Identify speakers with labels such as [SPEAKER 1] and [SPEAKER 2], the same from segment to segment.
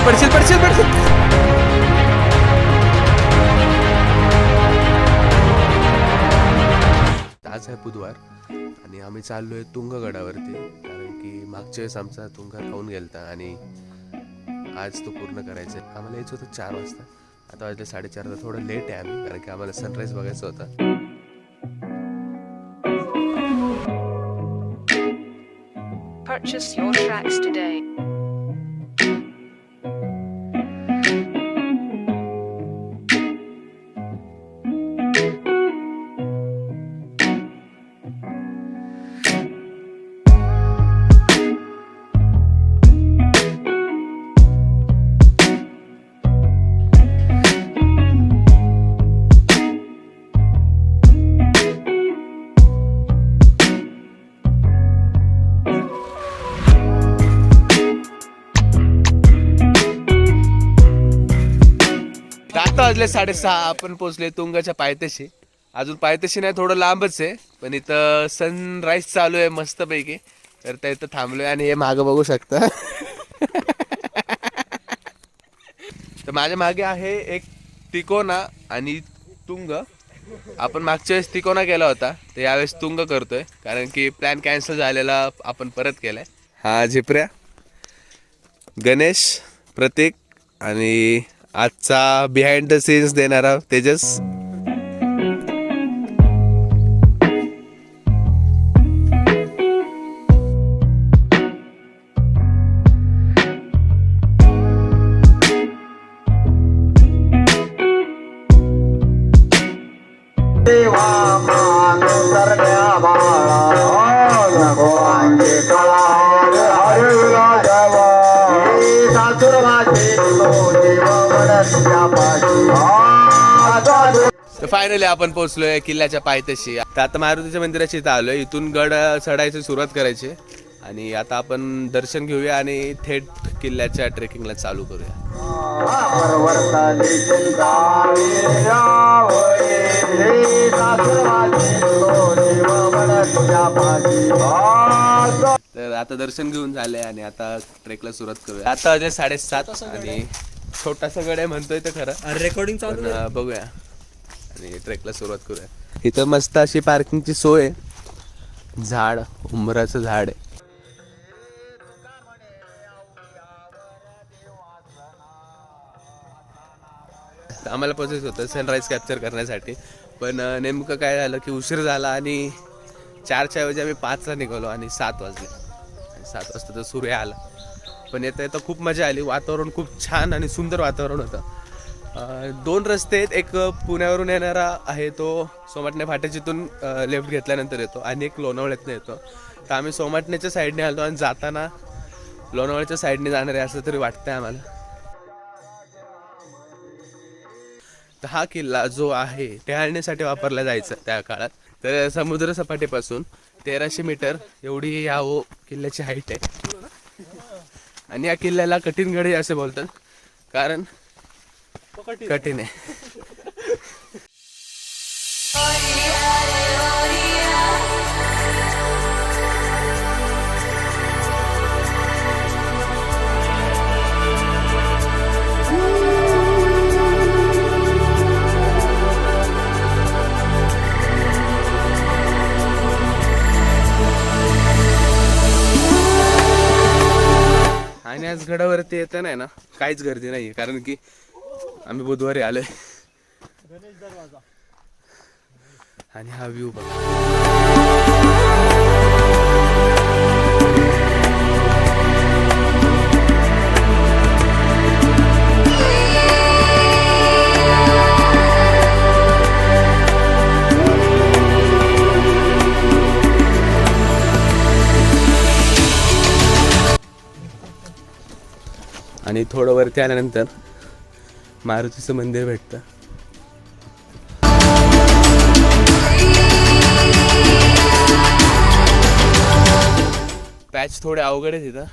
[SPEAKER 1] पडशील पडशील पडशील पडशील आज आहे बुधवार आणि आम्ही चाललोय तुंगगडावरती कारण की मागच्या वेळेस आमचा तुंगा खाऊन गेलता आणि आज तो पूर्ण करायचा आहे. आम्हाला यायचं होतं चार वाजता. आता वाजले साडेचारला थोडं लेट आहे आम्ही कारण की आम्हाला सनराईज बघायचा होता.
[SPEAKER 2] Purchase your tracks today.
[SPEAKER 1] वाजले साडेसहा आपण पोहोचले तुंगाच्या पायथ्याशी. अजून पायथ्याशी नाही थोडं लांबच आहे. पण इथं सनराईज चालू आहे मस्तपैकी. तर त्या इथं थांबलोय आणि हे मागं बघू शकता. तर माझ्या मागे आहे एक तिकोना आणि तुंग. आपण मागच्या वेळेस तिकोना केला होता. तर यावेळेस तुंग करतोय. कारण की प्लॅन कॅन्सल झालेला आपण परत केलाय. हा झिपऱ्या. गणेश प्रतीक आणि आजचा बिहाइंड द सीन्स देणारा तेजस. आपण पोहोचलोय किल्ल्याच्या पायथ्याशी. तर आता मारुतीच्या मंदिराच्या इथं आलोय. इथून गड चढायची सुरुवात करायची. आणि आता आपण दर्शन घेऊया आणि थेट किल्ल्याच्या ट्रेकिंगला चालू करूया. तर आता दर्शन घेऊन झालंय आणि आता ट्रेकला सुरुवात करूया. आता साडेसात आणि छोटासा गड आहे म्हणतोय तर खरं.
[SPEAKER 3] रेकॉर्डिंग चालू
[SPEAKER 1] बघूया. आणि ट्रेकला सुरुवात करूया. इथं मस्त अशी पार्किंगची सोय आहे. झाड उंबराचं झाड आहे. आम्हाला पोचायचं होतं सनराईज कॅप्चर करण्यासाठी. पण नेमकं काय झालं की उशीर झाला आणि चारच्या ऐवजी आम्ही पाचला निघालो आणि सात वाजले. आणि सात वाजता तर सूर्य आला. पण येता येता खूप मजा आली. वातावरण खूप छान आणि सुंदर वातावरण होतं. दोन रस्ते आहेत. एक पुण्यावरून येणारा आहे तो सोमाटणे फाट्याच्यातून लेफ्ट घेतल्यानंतर येतो आणि एक लोणावळ्यातनं येतो. तर आम्ही सोमाटण्याच्या साईडने आलो आणि जाताना लोणावळ्याच्या साईडने जाणार आहे असं तरी वाटतंय आम्हाला. तर हा किल्ला जो आहे टेहाळणीसाठी वापरला जायचा त्या काळात. तर समुद्र सपाटीपासून तेराशे मीटर एवढी या ओ किल्ल्याची हाईट आहे. आणि या किल्ल्याला कठीण गड असे बोलतात. कारण कठीण आहे. आणि आज गडावरती येताना नाही ना काहीच गर्दी नाही कारण की आम्ही बुधवारी आलोय. आणि हा व्ह्यू बघा. आणि थोडं वरती आल्यानंतर मारुतीचं मंदिर भेटतं. पॅच थोडे अवघड आहे तिथं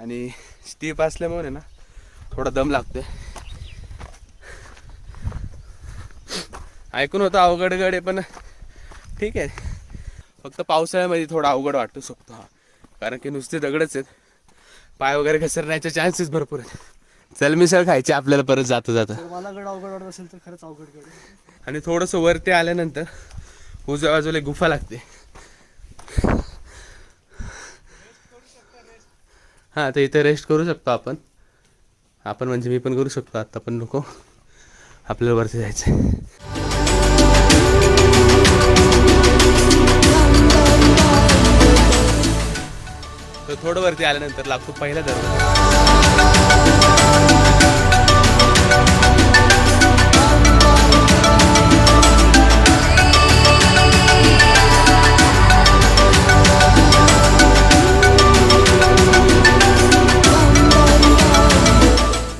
[SPEAKER 1] आणि स्टीप असल्यामुळे ना थोडा दम लागतोय. ऐकून होतं अवघड गड आहे पण ठीक आहे. फक्त पावसाळ्यामध्ये थोडा अवघड वाटू शकतो हा. कारण की नुसते दगडच आहेत. पाय वगैरे घसरण्याचे चान्सेस भरपूर आहेत. चल मिसळ खायची आपल्याला परत जाता जाता.
[SPEAKER 3] तर मला गड अवघड वाटत असेल तर खरंच अवघड गड. आहे.
[SPEAKER 1] आणि थोडंसं वरती आल्यानंतर उजव्या बाजूला एक गुफा लागते. हां तर इथे रेस्ट करू शकतो आपण. आपण म्हणजे मी पण करू शकतो आता पण नको. आपल्याला वरती जायचं आहे तर थोडं वरती आल्यानंतर लागतो पहिला दरवाजा.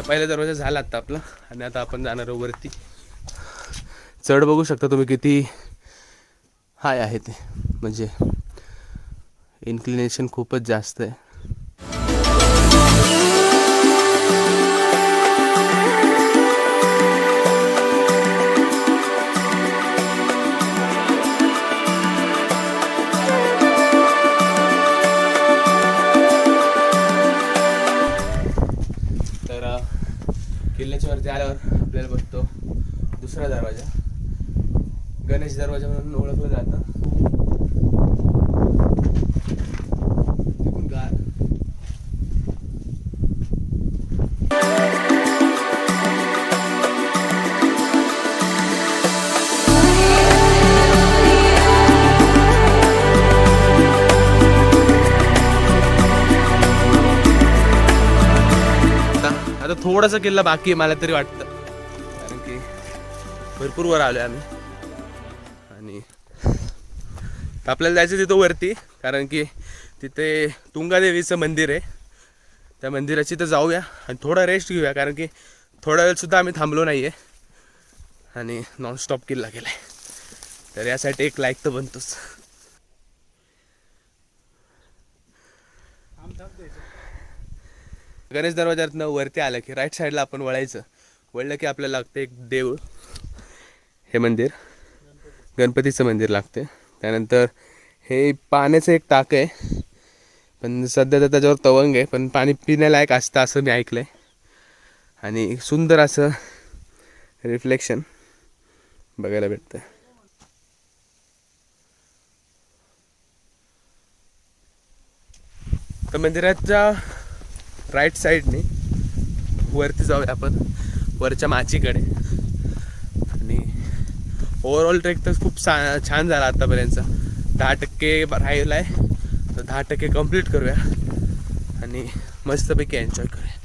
[SPEAKER 1] पहिला दरवाजा झाला आता आपला. आणि आता आपण जाणार आहोत वरती. चढ बघू शकता तुम्ही किती हाय आहे ते. म्हणजे इन्क्लिनेशन खूपच जास्त आहे. गणेश दरवाजा म्हणून ओळखलं जातं. आता थोडासा किल्ला बाकी आहे मला तरी वाटतं. कारण की भरपूर वर आलोय आम्ही. आणि तर आपल्याला जायचं तिथं वरती कारण की तिथे तुंगादेवीचं मंदिर आहे. त्या मंदिराची तर जाऊया आणि थोडा रेस्ट घेऊया कारण की थोडा वेळसुद्धा आम्ही थांबलो नाही आहे आणि नॉनस्टॉप किल्ला केला आहे तर यासाठी एक लाईक तर बनतोच. गणेश दरवाजातनं वरती आलं की राईट साईडला आपण वळायचं. वळलं की आपल्याला लागतं एक देऊळ. हे मंदिर. गणपतीचं मंदिर लागते. त्यानंतर हे पाण्याचं एक टाक आहे. पण सध्या तर त्याच्यावर तवंग आहे. पण पाणी पिण्यालायक असतं असं मी ऐकलं आहे आणि सुंदर असं रिफ्लेक्शन बघायला भेटतं. तर मंदिराच्या राईट साईडने वरती जाऊया आपण. वरच्या माचीकडे. ओव्हरऑल ट्रेक तर खूप सा छान झाला आत्तापर्यंतचा दहा टक्के राहिला आहे तर दहा टक्के कंप्लीट करूया. आणि मस्तपैकी एन्जॉय करूया.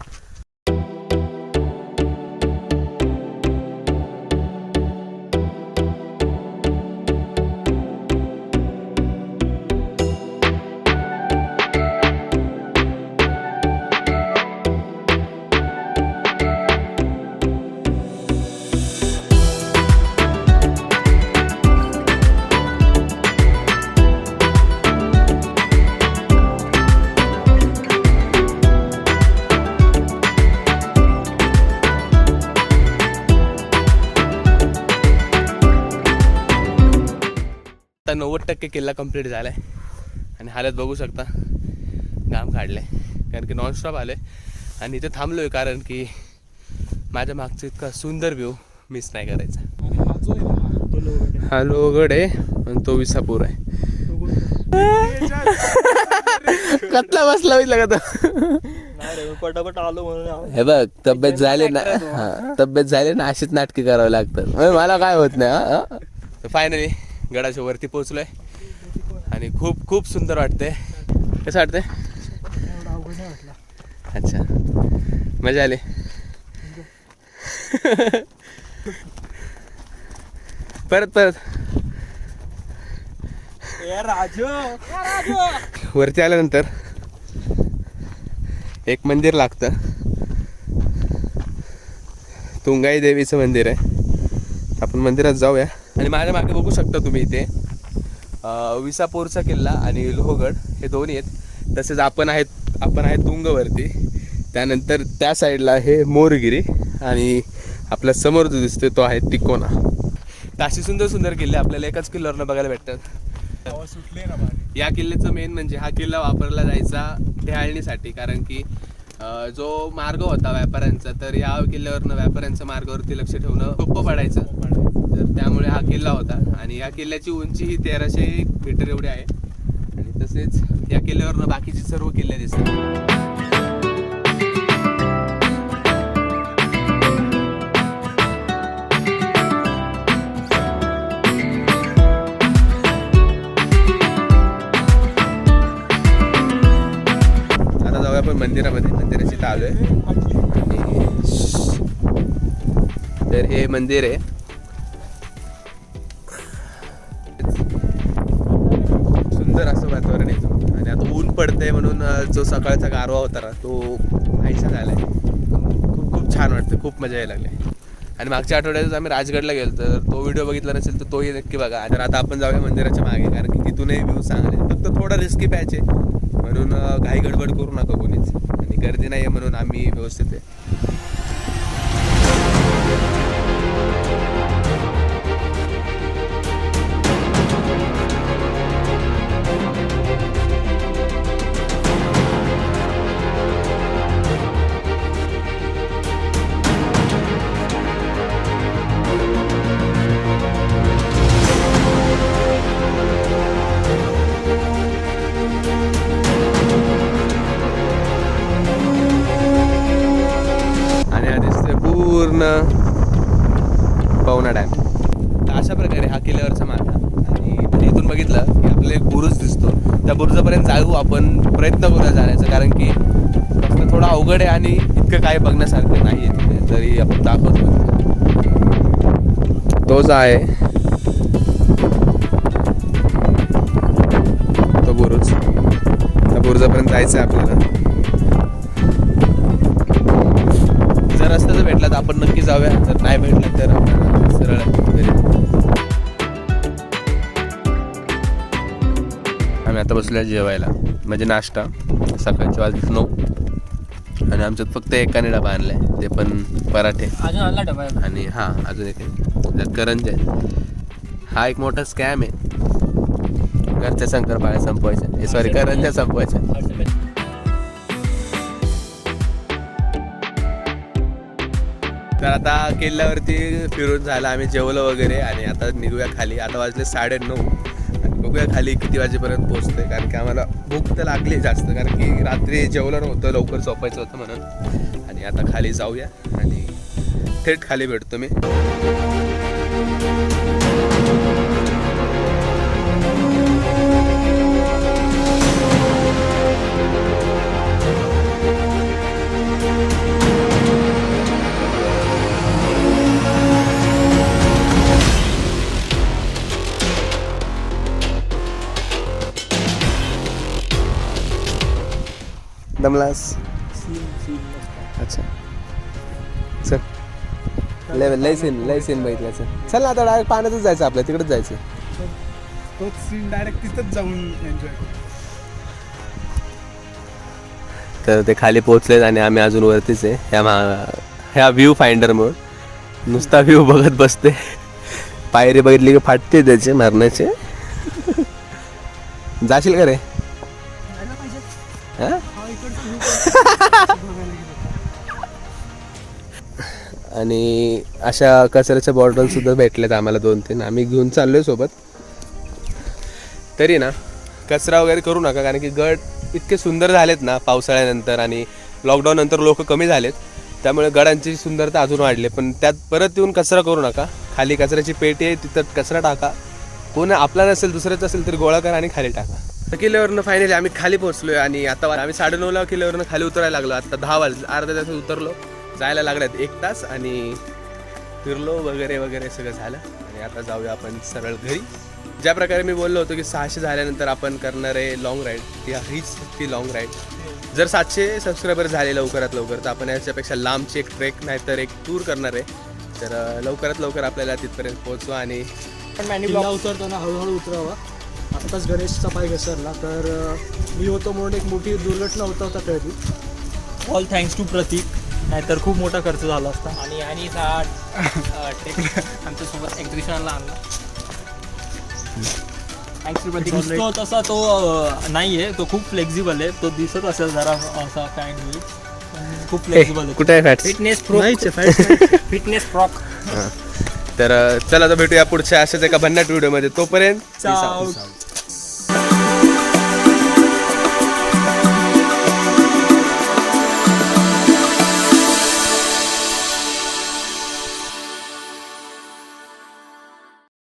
[SPEAKER 1] नव्वद टक्के किल्ला कंप्लीट झाला आहे आणि हालत बघू शकता. घाम काढलं आहे कारण की नॉनस्टॉप आलं आहे आणि इथे थांबलो आहे कारण की माझ्या मागचा इतका सुंदर व्ह्यू मिस नाही करायचा.
[SPEAKER 3] हा जो आहे ना तो लोगड आहे.
[SPEAKER 1] हा आणि तो विसापूर आहे. कतला बसला होईल का
[SPEAKER 3] पटापट आलो म्हणून.
[SPEAKER 1] हे बघ तब्येत झाली ना हा तब्येत झाली ना अशीच नाटके करावं लागतात. म्हणजे मला काय होत नाही फायनली गडाच्या वरती पोहोचलोय. आणि खूप खूप सुंदर वाटतंय. कसं वाटतंय? अच्छा. मजा आली. परत परत. वरती आल्यानंतर एक मंदिर लागतं. तुंगाई देवीचं मंदिर आहे. आपण मंदिरात जाऊया. आणि माझ्या मागे बघू शकता तुम्ही इथे. विसापूरचा किल्ला आणि लोहगड हे दोन्ही आहेत. तसेच आपण आहेत आपण आहे तुंगवरती. त्यानंतर त्या साईडला आहे मोरगिरी आणि आपल्यासमोर जो दिसतोय तो आहे तिकोना. तर अशी सुंदर सुंदर किल्ले आपल्याला एकाच किल्ल्यावरनं बघायला भेटतात. या किल्ल्याचं मेन म्हणजे हा किल्ला वापरला जायचा ढेहाळणीसाठी कारण की जो मार्ग होता व्यापाऱ्यांचा तर या किल्ल्यावरनं व्यापाऱ्यांच्या मार्गावरती लक्ष ठेवणं सोपं पडायचं. तर त्यामुळे हा किल्ला होता. आणि या किल्ल्याची उंची ही तेराशे मीटर एवढी आहे. आणि तसेच या किल्ल्यावरनं बाकीचे सर्व किल्ले दिसतात. आता आपण मंदिरामध्ये. मंदिराची इथं आहे. तर हे मंदिर आहे. म्हणून जो सकाळचा गारवा होता ना तो आयुष्या झाला आहे खूप खूप छान वाटतं खूप मजा यायला लागली. आणि मागच्या आठवड्यातच आम्ही राजगडला गेलो तर तो व्हिडिओ बघितला नसेल तर तोही नक्की बघा. तर आता आपण जाऊया मंदिराच्या मागे कारण की तिथूनही व्ह्यू चांगले फक्त थोडा रिस्की पॅच आहे. म्हणून घाई गडबड करू नका कोणीच. आणि गर्दी नाही आहे म्हणून आम्ही व्यवस्थित आहे. बुरुजापर्यंत जाऊ आपण प्रयत्न करूया जाण्याचा कारण की फक्त थोडं अवघड आहे आणि इतकं काही बघण्यासारखं नाही आहे तिथे तरी आपण दाखवतो. तोच आहे. तो बुरुज. त्या बुरुजापर्यंत जायचं आहे आपल्याला. जर रस्ता जर भेटला तर आपण नक्की जाऊया. जर नाही भेटला तर आपण सरळ आम्ही आता बसलो जेवायला. म्हणजे नाश्ता. सकाळच्या वाजत नऊ. आणि आमच्यात फक्त एकाने डबा आणलाय. ते पण पराठे.
[SPEAKER 3] अजून आणला डबा? आहे.
[SPEAKER 1] आणि हा अजून एक आहे. त्यात करंज आहे हा एक मोठा स्कॅम आहे. घरच्या शंकरपाळ्या संपवायच्या. हे सॉरी करंजा संपवायच्या. तर आता किल्ल्यावरती फिरून झालं. आम्ही जेवलो वगैरे आणि आता निघूया खाली. आता वाजले साडे नऊ बघूया खाली किती वाजेपर्यंत पोहोचते कारण की आम्हाला भूक तर लागली जास्त कारण की रात्री जेवलं नव्हतं लवकर झोपायचं होतं म्हणून. आणि आता खाली जाऊया आणि थेट खाली भेटतो मी. दमलास
[SPEAKER 3] सीन सीन मस्त.
[SPEAKER 1] अच्छा. चल. लय लय सीन लय सीन बघितलं चल. चल ना आता डायरेक्ट पाण्यातच जायचं आपल्या तिकडेच जायचं.
[SPEAKER 3] तोच सीन डायरेक्ट तिथंच जाऊन एन्जॉय
[SPEAKER 1] तर ते खाली पोहोचलेत आणि आम्ही अजून वरतीच आहे. ह्या मा ह्या व्ह्यू फाइंडरमुळे नुसता व्ह्यू बघत बसते. पायरी बघितली की फाटते त्याचे मरण्याचे जाशील का रे? हा? आणि अशा कचऱ्याच्या बॉटल सुद्धा भेटल्यात आम्हाला दोन तीन. आम्ही घेऊन चाललोय सोबत. तरी ना कचरा वगैरे करू नका कारण की गड इतके सुंदर झालेत ना पावसाळ्यानंतर आणि लॉकडाऊन नंतर लोक कमी झालेत. त्यामुळे गडांची सुंदरता अजून वाढली. पण त्यात परत येऊन कचरा करू नका. खाली कचऱ्याची पेटी आहे तिथं कचरा टाका. कोण आपला नसेल दुसऱ्याचा असेल तर गोळा करा आणि खाली टाका. तर किल्ल्यावरनं फायनली आम्ही खाली पोहोचलोय आणि आता आम्ही साडेनऊला किल्ल्यावरनं खाली उतरायला लागलो. आता दहा वाज अर्ध्या तासात उतरलो. जायला लागल्यात एक तास आणि फिरलो वगैरे वगैरे सगळं झालं. आणि आता जाऊया आपण सरळ घरी. ज्या प्रकारे मी बोललो होतो की सहाशे झाल्यानंतर आपण करणार आहे लॉंग राईड ती हीच ती लॉंग राईड जर सातशे सबस्क्रायबर झाले लवकरात लवकर तर आपण याच्यापेक्षा लांबची एक ट्रेक नाही तर एक टूर करणार आहे. तर लवकरात लवकर आपल्याला तिथपर्यंत पोहोचवा आणि
[SPEAKER 3] उतरताना हळूहळू उतरावा. आत्ताच गणेशचा पाय घसरला तर मी होतो म्हणून एक मोठी दुर्घटना होता होता कळली. ऑल थँक्स टू प्रतीक नाहीतर खूप मोठा खर्च झाला असता.
[SPEAKER 4] आणि आणि हा ट्रेक आमच्यासोबत एक्झिबिशनला आणला. दिसतो तसा तो अं, नाहीये. तो खूप फ्लेक्झिबल आहे. तो दिसत असेल जरा असा फॅट होईल. खूप फ्लेक्झिबल आहे.
[SPEAKER 1] कुठे आहे
[SPEAKER 5] फिटनेस
[SPEAKER 4] आहे, fat
[SPEAKER 5] फिटनेस फ्रॉक
[SPEAKER 1] तर चला आता भेटूया पुढच्या अशाच एका भन्नाट व्हिडिओमध्ये. तोपर्यंत.